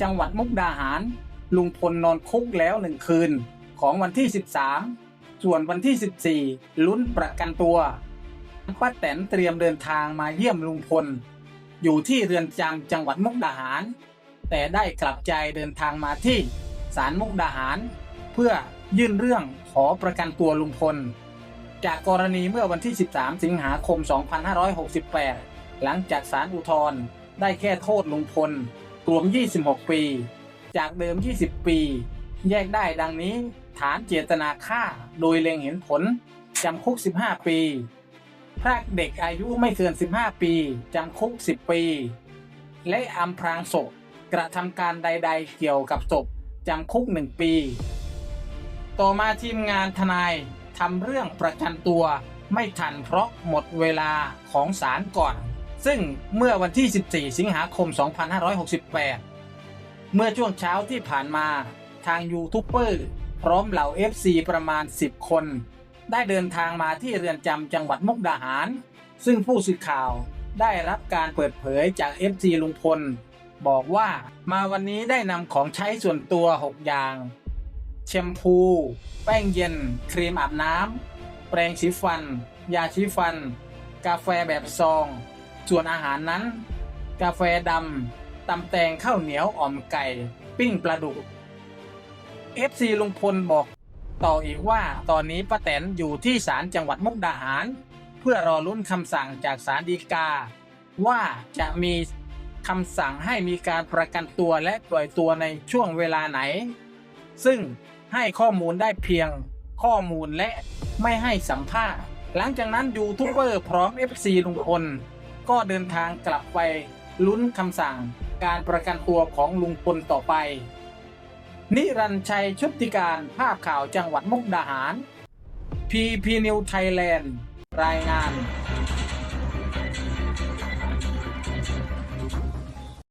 จังหวัดมุกดาหาร ลุงพลนอนคุกแล้วหนึ่งคืนของวันที่ 13 ส่วนวันที่ 14 ลุ้นประกันตัวป้าแตนเตรียมเดินทางมาเยี่ยมลุงพล อยู่ที่เรือนจำจังหวัดมุกดาหาร แต่ได้กลับใจเดินทางมาที่ศาลมุกดาหาร เพื่อยื่นเรื่องขอประกันตัวลุงพล จากกรณีเมื่อวันที่ 13 สิงหาคม 2568 หลังจากศาลอุทธรณ์ได้แค่โทษลุงพล รวม 26 ปี จากเดิม 20 ปี แยกได้ดังนี้ ฐานเจตนาฆ่า โดยเล็งเห็นผล จำคุก 15 ปีพรากเด็กอายุไม่เกิน 15 ปี จำคุก 10 ปี และอำพรางศพกระทำการใด ๆ เกี่ยวกับศพจำคุก 1 ปี ต่อมาทีมงานทนายทำเรื่องประกันตัวไม่ทันเพราะหมดเวลาของศาลก่อน ซึ่งเมื่อวันที่ 14 สิงหาคม 2568 เมื่อช่วงเช้าที่ผ่านมาทางยูทูบเบอร์พร้อมเหล่า FC ประมาณ 10 คน ได้เดินทางมาที่เรือนจำจังหวัดมุกดาหาร ซึ่งผู้สื่อข่าวได้รับการเปิดเผยจาก FC ลุงพล บอกว่ามาวันนี้ได้นำของใช้ส่วนตัว 6 อย่าง แชมพู แป้งเย็น ครีมอาบน้ำ แปรงสีฟัน ยาสีฟัน กาแฟแบบซอง ส่วนอาหารนั้น กาแฟดำตำแตงข้าวเหนียวอ่อมไก่ ปิ้งปลาดุก FC ลุงพลบอกต่ออีกว่าตอนนี้ป้าแตนอยู่ที่ศาลจังหวัดมุกดาหาร เพื่อรอลุ้นคำสั่งจากศาลฎีกา ว่าจะมีคำสั่งให้มีการประกันตัวและปล่อยตัวในช่วงเวลาไหน ซึ่งให้ข้อมูลได้เพียงข้อมูลและไม่ให้สัมภาษณ์ หลังจากนั้นยูทูบเบอร์พร้อม FC ลุงพล ก็เดินทางกลับไปลุ้นคำสั่งการประกันตัวของลุงพลต่อไป นิรันชัยชุติการภาพข่าวจังหวัดมุกดาหาร พีพีนิวไทยแลนด์ รายงาน